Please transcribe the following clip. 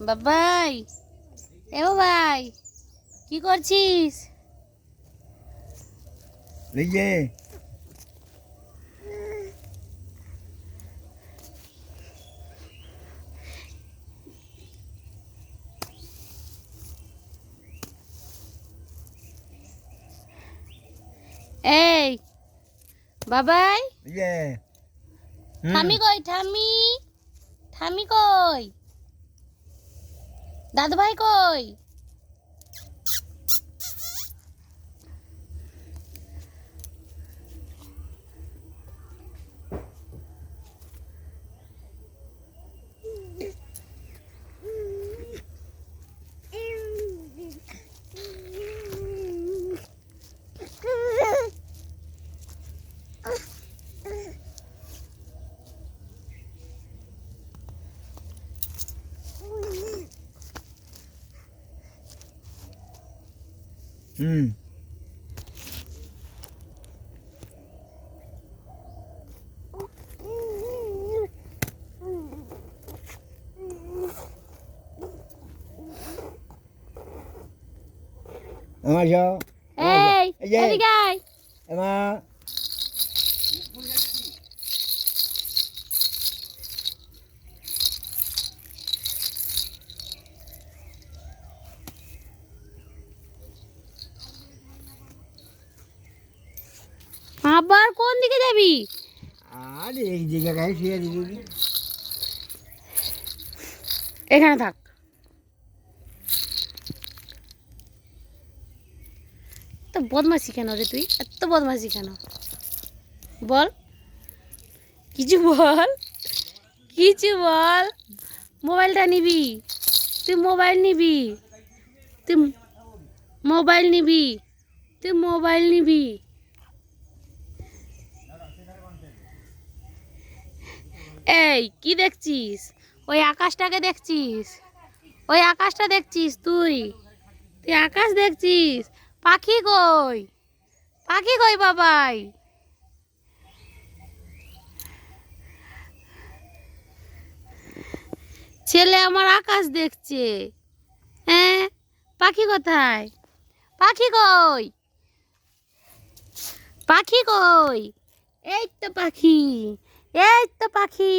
বাবাই এ বাবাই কি করছিস এই যে এই বাবাই এই যে হুম, ঠামি কই ঠামি ঠামি কই দাদু ভাই কই? হুম আমার যাও এই এই যে। এদিকে আয় আমার আবার কোন দিকে যাবি? আর এই জায়গায় শুয়ে দিবি এখানে থাক। তো বদমাসি কেন রে তুই? এত বদমাসি কেন? বল। কিছু বল। কিছু বল। মোবাইলটা নিবি। তুই মোবাইল নিবি। তুই মোবাইল নিবি। তুই মোবাইল নিবি। এই, কি দেখছিস? ওই আকাশটাকে দেখছিস? ওই আকাশটা দেখছিস তুই? তুই আকাশ দেখছিস? পাখি কই? পাখি কই বাবাই? ছেলে আমার আকাশ দেখছে। হ্যাঁ? পাখি কোথায়? পাখি কই? পাখি কই? এই তো পাখি। এই তো পাখি।